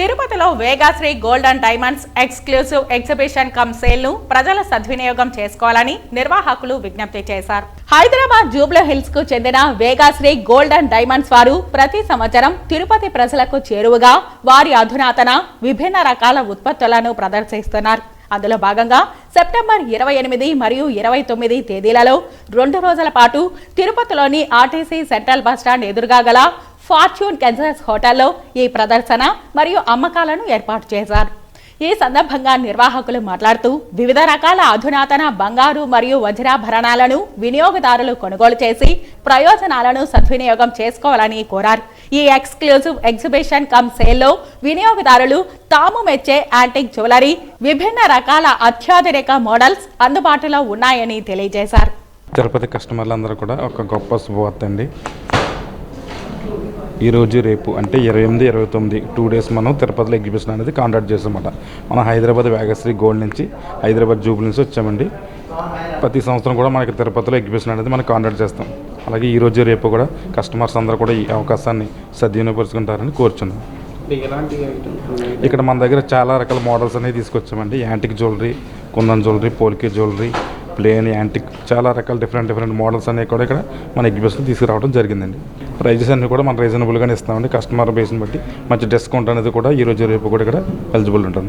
తిరుపతిలో Vegashree gold and diamonds exclusive exhibition cum సేల్ను ప్రజల సద్వినియోగం చేసుకోవాలని నిర్వాహకులు విజ్ఞప్తి చేశారు. హైదరాబాద్ జూబ్లీ హిల్స్కు చెందిన వేగాశ్రీ గోల్డ్ అండ్ డైమండ్స్ వారు ప్రతి సంవత్సరం తిరుపతి ప్రజలకు చేరువగా వారి అధునాతన విభిన్న రకాల ఉత్పత్తులను ప్రదర్శిస్తున్నారు. అందులో భాగంగా సెప్టెంబర్ ఇరవై ఎనిమిది మరియు ఇరవై తొమ్మిది తేదీలలో రెండు రోజుల పాటు తిరుపతిలోని ఆర్టీసీ సెంట్రల్ బస్టాండ్ ఎదురుగా గల ఫార్చ్యూన్ కెన్సర్స్ హోటల్లో ఈ ప్రదర్శన మరియు అమ్మకాలను ఏర్పాటు చేశారు. ఈ సందర్భంగా నిర్వాహకులు మాట్లాడుతూ వివిధ రకాల అధునాతన బంగారు మరియు వజ్రాభరణాలను వినియోగదారులు కొనుగోలు చేసి ప్రయోజనాలను సద్వినియోగం చేసుకోవాలని కోరారు. ఈ ఎక్స్క్లూజివ్ ఎగ్జిబిషన్ కమ్ సేల్లో వినియోగదారులు తాము మెచ్చే యాంటిక్ జ్యువెలరీ విభిన్న రకాల అత్యాధునిక మోడల్స్ అందుబాటులో ఉన్నాయని తెలియజేశారు. తిరుపతి కస్టమర్లందరూ కూడా ఒక గొప్ప శుభవార్త అండి. ఈరోజు రేపు అంటే ఇరవై ఎనిమిది ఇరవై తొమ్మిది టూ డేస్ మనం తిరుపతిలో ఎగ్జిబిషన్ అనేది కాంటాక్ట్ చేసామన్నమాట మనం హైదరాబాద్ వేగశ్రీ గోల్డ్ నుంచి హైదరాబాద్ జూబుల్ నుంచి వచ్చామండి. ప్రతి సంవత్సరం కూడా మనకి తిరుపతిలో ఎగ్జిబిషన్ అనేది మనం కాంటాక్ట్ చేస్తాం. అలాగే ఈరోజు రేపు కూడా కస్టమర్స్ అందరూ కూడా ఈ అవకాశాన్ని సద్వినియోగపరుచుకుంటారని కోరుచున్నాం. ఇక్కడ మన దగ్గర చాలా రకాల మోడల్స్ అనేవి తీసుకొచ్చామండి. Antique jewellery kundan jewellery polki jewellery plain antique చాలా రకాల డిఫరెంట్ డిఫరెంట్ మోడల్స్ అనేవి కూడా ఇక్కడ మన ఎగ్జిబిషన్ తీసుకురావడం జరిగిందండి. ప్రైజెస్ అన్ని కూడా మనం రీజనబుల్గానే ఇస్తామండి. కస్టమర్ బేస్ని బట్టి మంచి డిస్కౌంట్ అనేది కూడా ఈ రోజు రేపు కూడా ఇక్కడ ఎలిజిబుల్ ఉంటుంది.